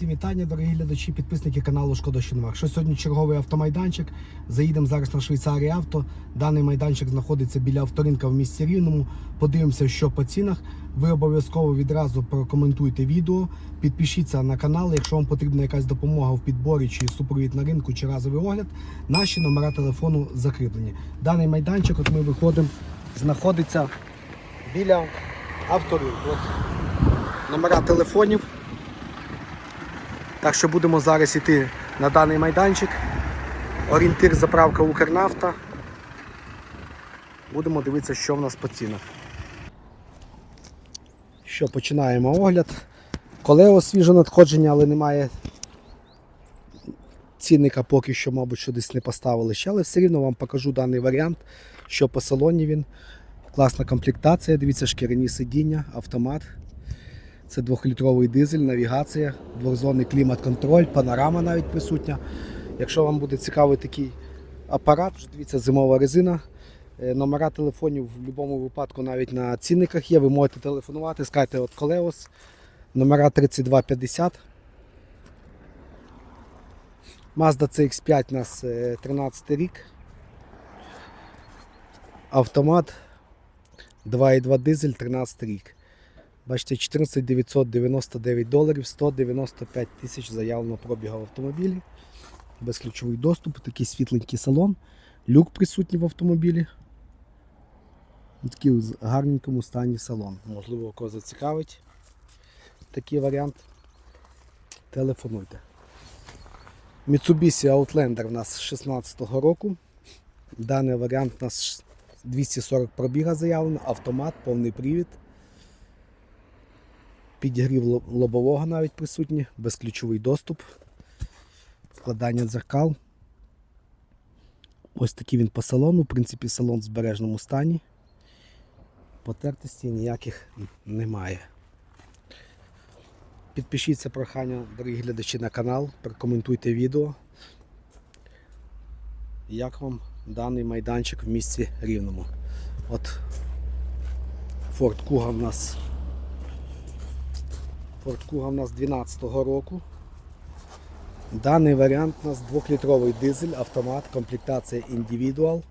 Всім вітання, дорогі глядачі, підписники каналу Шкода Щонмар. Що сьогодні черговий автомайданчик. Заїдемо зараз на Швейцарії авто. Даний майданчик знаходиться біля авторинка в місті Рівному. Подивимося, що по цінах. Ви обов'язково відразу прокоментуйте відео, підпишіться на канал. Якщо вам потрібна якась допомога в підборі чи супровід на ринку, чи разовий огляд, наші номера телефону закріплені. Даний майданчик, от ми виходимо, знаходиться біля авторинку. От номера телефонів. Так що будемо зараз йти на даний майданчик. Орієнтир заправка Укрнафта. Будемо дивитися, що в нас по цінах. Що, починаємо огляд. Колео свіже надходження, але немає цінника поки що, мабуть, що десь не поставили ще, але все рівно вам покажу даний варіант, що по салоні він. Класна комплектація, дивіться, шкіряні сидіння, автомат. Це 2-літровий дизель, навігація, двохзонний клімат-контроль, панорама навіть присутня. Якщо вам буде цікавий такий апарат, вже дивіться, зимова резина. Е, Номера телефонів в будь-якому випадку навіть на цінниках є. Ви можете телефонувати, скажете от Колеос, номера 3250. Mazda CX5 у нас е, 13 рік. Автомат 2,2 дизель 13 рік. Бачите, 14 999 доларів, 195 тисяч заявлено пробігу в автомобілі. Безключовий доступ, такий світленький салон, люк присутній в автомобілі. Такий в гарненькому стані салон. Можливо, кого зацікавить такий варіант. Телефонуйте. Mitsubishi Outlander у нас 16-го року. Даний варіант у нас 240 пробіга заявлено, автомат, повний привід. Підігрів лобового навіть присутній, безключовий доступ, вкладання дзеркал. Ось такий він по салону. В принципі, салон в збережному стані. Потертості ніяких немає. Підпишіться прохання, дорогі глядачі, на канал, прокоментуйте відео. Як вам даний майданчик в місті Рівному? От Ford Kuga в нас Kuga в нас 12-го року. Даний варіант у нас 2-літровий дизель, автомат, комплектація Individual.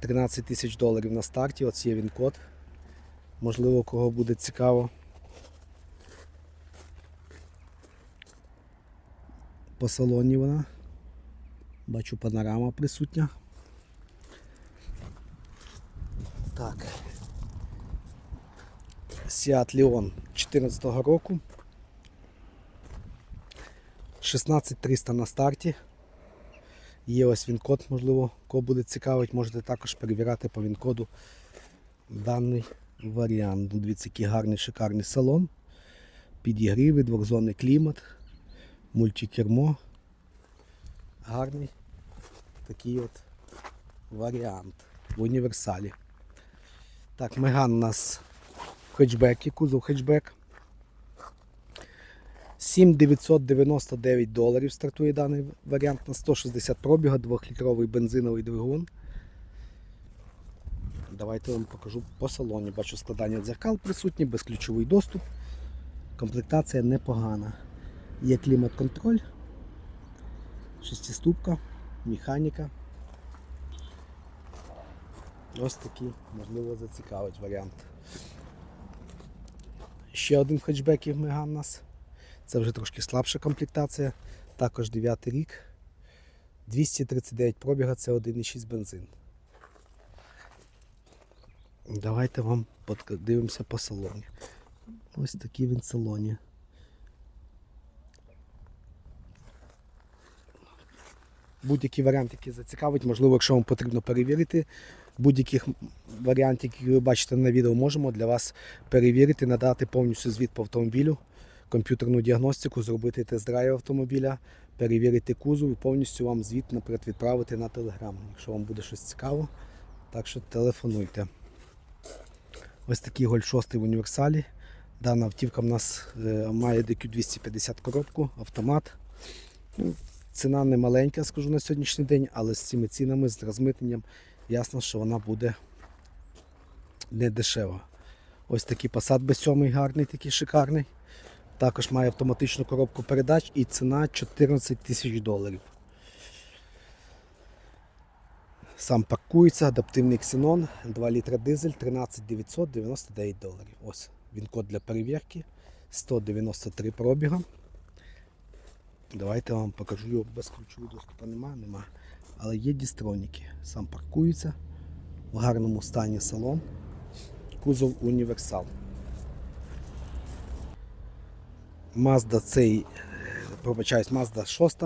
13 тисяч доларів на старті, ось є він код. Можливо, кого буде цікаво. По салоні вона. Бачу панорама присутня. Так. Seat Leon 14 року. 16300 на старті. Є ось він код, можливо, кого буде цікавить, можете також перевіряти по він-коду даний варіант. Ну, Дивіться, який гарний шикарний салон. Підігріви, двохзонний клімат, мультикермо. Гарний такий от варіант в універсалі. Так, Меган у нас в хетчбекі, кузов хетчбек. 7999 доларів стартує даний варіант на 160 пробіга, 2-літровий бензиновий двигун. Давайте вам покажу по салоні. Бачу складання дзеркал присутні, безключовий доступ. Комплектація непогана. Є клімат-контроль, шестиступка, механіка. Ось такий, можливо, зацікавить варіант. Ще один в хетчбекі Меган у нас. Це вже трошки слабша комплектація. Також 9 рік. 239 пробіга, це 1,6 бензин. Давайте вам подивимося по салоні. Ось такий він салоні. Будь-який варіант, який зацікавить, можливо, якщо вам потрібно перевірити будь-яких варіантів, які ви бачите на відео, можемо для вас перевірити, надати повністю звіт по автомобілю, комп'ютерну діагностику, зробити тест-драйв автомобіля, перевірити кузов і повністю вам звіт наперед відправити на телеграм, якщо вам буде щось цікаво. Так що телефонуйте. Ось такий Golf 6 в універсалі. Дана автівка в нас е, має DQ250 коробку, автомат. Ну, Ціна не маленька, скажу на сьогоднішній день, але з цими цінами, з розмитненням, ясно, що вона буде не дешева. Ось такий Passat B7 гарний, такий шикарний. Також має автоматичну коробку передач і ціна 14 тисяч доларів. Сам паркується, адаптивний ксенон, 2 літра дизель, 13 999 доларів. Ось він код для перевірки. 193 пробіга. Давайте я вам покажу його без ключового доступу немає, нема. Але є дістроніки. Сам паркується. В гарному стані салон. Кузов універсал. Mazda цей, е, пробачаюсь, Mazda 6.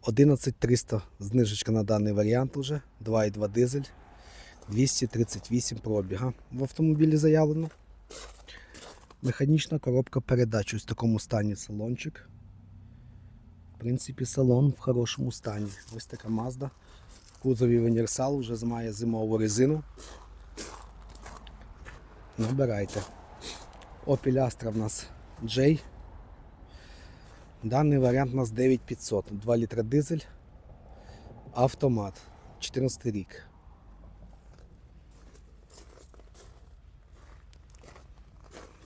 11300 знижечка на даний варіант уже. 2,2 дизель. 238 пробіга. В автомобілі заявлено. Механічна коробка передач. Ось в такому стані салончик. В принципі, салон в хорошому стані. Ось така Mazda. В кузові універсал вже має зимову резину. Набирайте. Opel Astra в нас J. Даний варіант у нас 9500. 2 літра дизель. Автомат. 14 рік.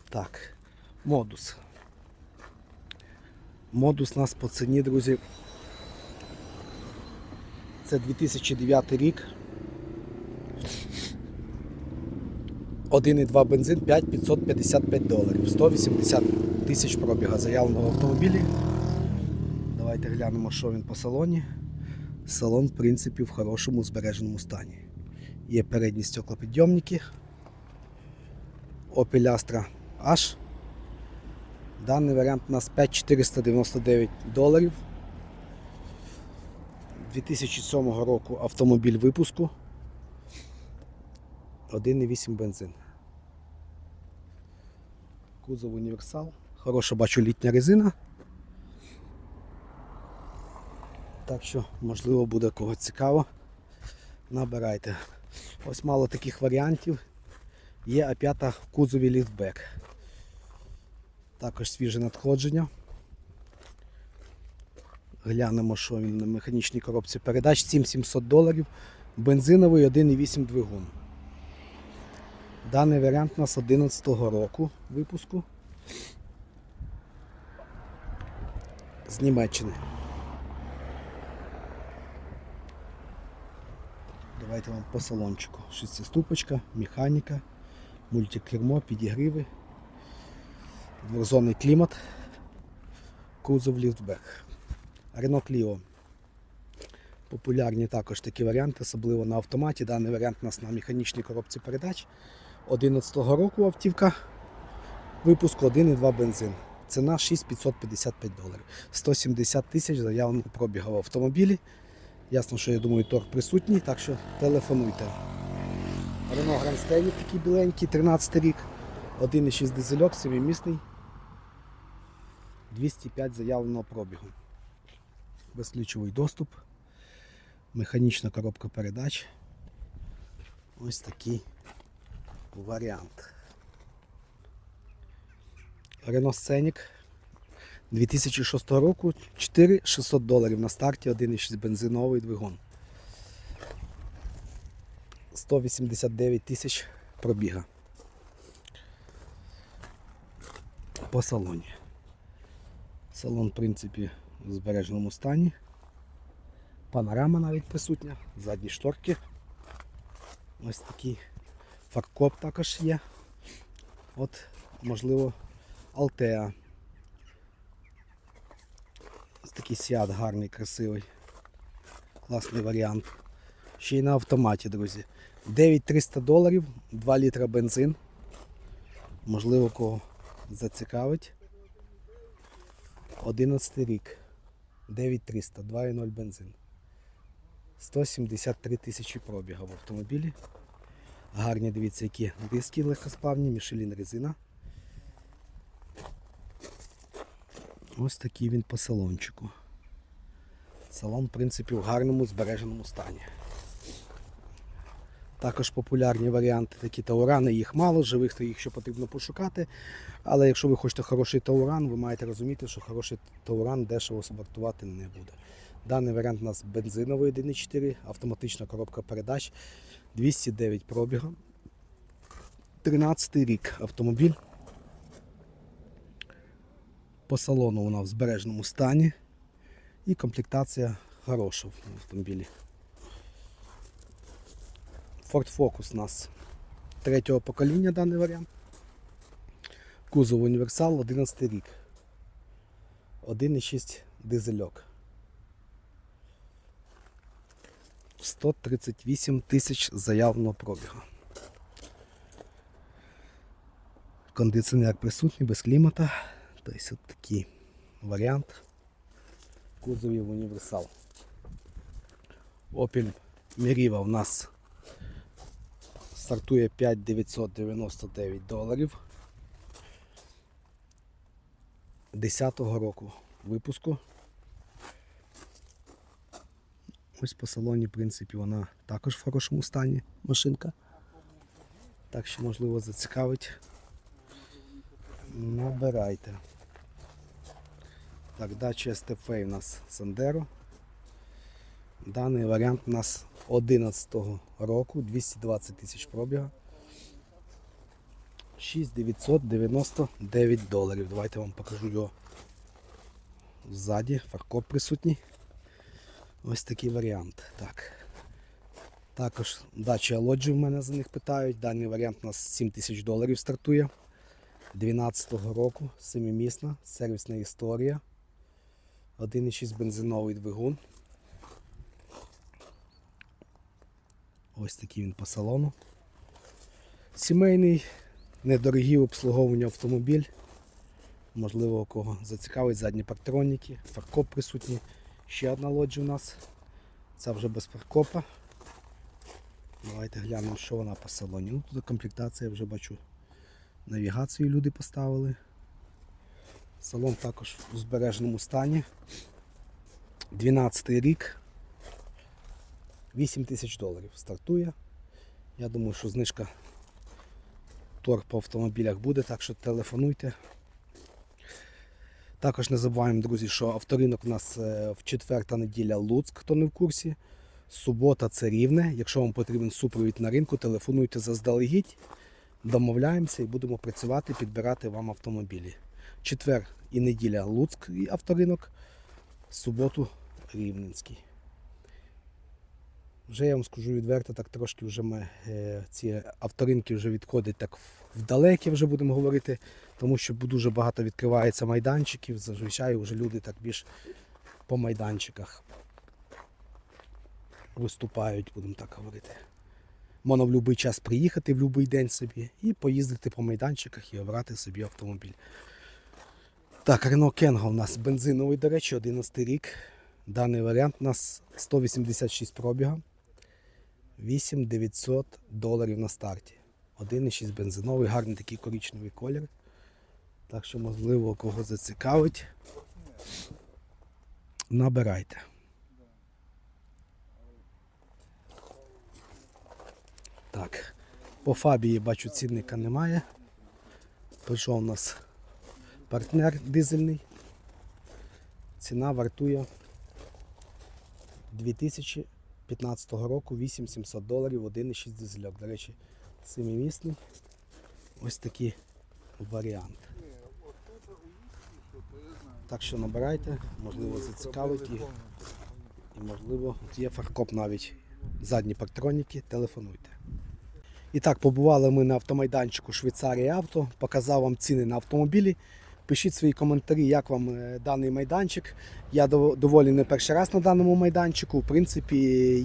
Так. Модус. Модус у нас по ціні, друзі. Це 2009 рік. 1,2 бензин 5555 доларів. 180 тисяч пробіга заявлено в автомобілі. Давайте глянемо, що він по салоні. Салон, в принципі, в хорошому збереженому стані. Є передні стеклопідйомники. Opel Astra H. Даний варіант у нас 5499 доларів. 2007 року автомобіль випуску. 1,8 бензин. Кузов універсал. Хороша бачу літня резина. Так що, можливо, буде кого цікаво. Набирайте. Ось мало таких варіантів. Є А5 в кузові ліфтбек. Також свіже надходження. Глянемо, що він на механічній коробці передач. 7700 доларів. Бензиновий 1,8 двигун. Даний варіант у нас 11 року випуску. З Німеччини. Давайте вам по салончику. Шестиступочка, механіка, мультикермо, підігріви, двозонний клімат, кузов ліфтбек. Renault Clio. Популярні також такі варіанти, особливо на автоматі. Даний варіант у нас на механічній коробці передач. 11 року автівка. Випуску 1,2 бензин. Ціна 6555 доларів. 170 тисяч заявлено пробіга в автомобілі. Ясно, що я думаю, торг присутній, так що телефонуйте. Renault Grand Scenic такий біленький, 13 рік. 1,6 дизельок, 7-місний. 205 заявленого пробігу. Безключовий доступ. Механічна коробка передач. Ось такий варіант. Renault Scenic 2006 року 4600 доларів на старті, 1,6 бензиновий двигун. 189 тисяч пробіга. По салоні. Салон, в принципі, в збереженому стані. Панорама навіть присутня, задні шторки. Ось такий фаркоп також є. От, можливо, Altea. Ось такий сіат гарний, красивий. Класний варіант. Ще й на автоматі, друзі. 9300 доларів, 2 літра бензин. Можливо, кого зацікавить. 11 рік. 9300, 2,0 бензин. 173 тисячі пробіга в автомобілі. Гарні, дивіться, які диски легкосплавні, Мішелін резина. Ось такий він по салончику. Салон, в принципі, в гарному збереженому стані. Також популярні варіанти такі таурани, їх мало, живих їх ще потрібно пошукати. Але якщо ви хочете хороший тауран, ви маєте розуміти, що хороший тауран дешево вартувати не буде. Даний варіант у нас бензиновий 1.4, автоматична коробка передач, 209 пробіга. 13 рік автомобіль. По салону вона в збережному стані. І комплектація хороша в автомобілі. Ford Focus у нас третього покоління даний варіант. Кузов універсал 11 рік. 1,6 дизельок. 138 тисяч заявного пробігу. Кондиціонер присутній без клімата. Тобто такий варіант. В кузові в універсал. Opel Meriva у нас стартує 5999 доларів. 10-го року випуску. Ось по салоні, в принципі, вона також в хорошому стані машинка. Так що, можливо, зацікавить. Набирайте. Так, дача STF у нас Сандеро. Даний варіант у нас 11-го року, 220 тисяч пробіга. 6999 доларів. Давайте вам покажу його ззаді. Фаркоп присутній. Ось такий варіант. Так. Також дача лоджі в мене за них питають. Даний варіант у нас 7 тисяч доларів стартує. 12-го року, семимісна, сервісна історія. 1,6 бензиновий двигун. Ось такий він по салону. Сімейний, недорогі в обслуговуванні автомобіль. Можливо, кого зацікавить задні парктроніки, фаркоп присутній. Ще одна лоджія у нас. Це вже без фаркопа. Давайте глянемо, що вона по салоні. Ну, тут комплектація я вже бачу. Навігацію люди поставили. Салон також у збереженому стані. 12 рік. 8 тисяч доларів стартує. Я думаю, що знижка торг по автомобілях буде, так що телефонуйте. Також не забуваємо, друзі, що авторинок у нас е, в четверта неділя Луцьк, хто не в курсі. Субота це рівне. Якщо вам потрібен супровід на ринку, телефонуйте заздалегідь, домовляємося і будемо працювати, підбирати вам автомобілі. Четвер і неділя Луцьк і авторинок, суботу Рівненський. Вже я вам скажу відверто, так трошки вже ми е, ці авторинки вже відходять так в- вдалеке, вже будемо говорити, тому що дуже багато відкривається майданчиків. Зазвичай вже люди так більш по майданчиках виступають, будемо так говорити. Можна в будь-який час приїхати в будь-який день собі і поїздити по майданчиках і обрати собі автомобіль. Так, Renault Kengo у нас бензиновий, до речі, 11 рік. Даний варіант у нас 186 пробіга. 8900 доларів на старті. 1,6 бензиновий, гарний такий коричневий колір. Так що, можливо, кого зацікавить. Набирайте. Так, по фабії бачу цінника немає. Прийшов у нас партнер дизельний. Ціна вартує 2015 року 8700 доларів 1,6 дизельок. До речі, семимісний. Ось такий варіант. Так що набирайте, можливо, зацікавить і, і можливо, є фаркоп навіть. Задні парктроніки, телефонуйте. І так, побували ми на автомайданчику Швейцарія Авто, показав вам ціни на автомобілі. Пишіть свої коментарі, як вам е, даний майданчик. Я доволі не перший раз на даному майданчику. В принципі,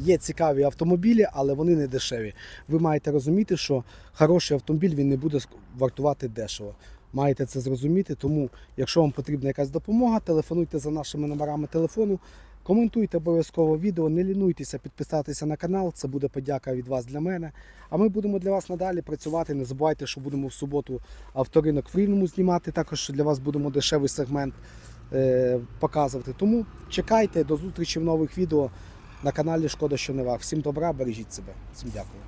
є цікаві автомобілі, але вони не дешеві. Ви маєте розуміти, що хороший автомобіль він не буде вартувати дешево. Маєте це зрозуміти, тому якщо вам потрібна якась допомога, телефонуйте за нашими номерами телефону. Коментуйте обов'язково відео, не лінуйтеся підписатися на канал, це буде подяка від вас для мене. А ми будемо для вас надалі працювати. Не забувайте, що будемо в суботу авторинок в Рівному знімати. Також для вас будемо дешевий сегмент е, показувати. Тому чекайте до зустрічі в нових відео на каналі Шкода, що не вах. Всім добра, бережіть себе. Всім дякую.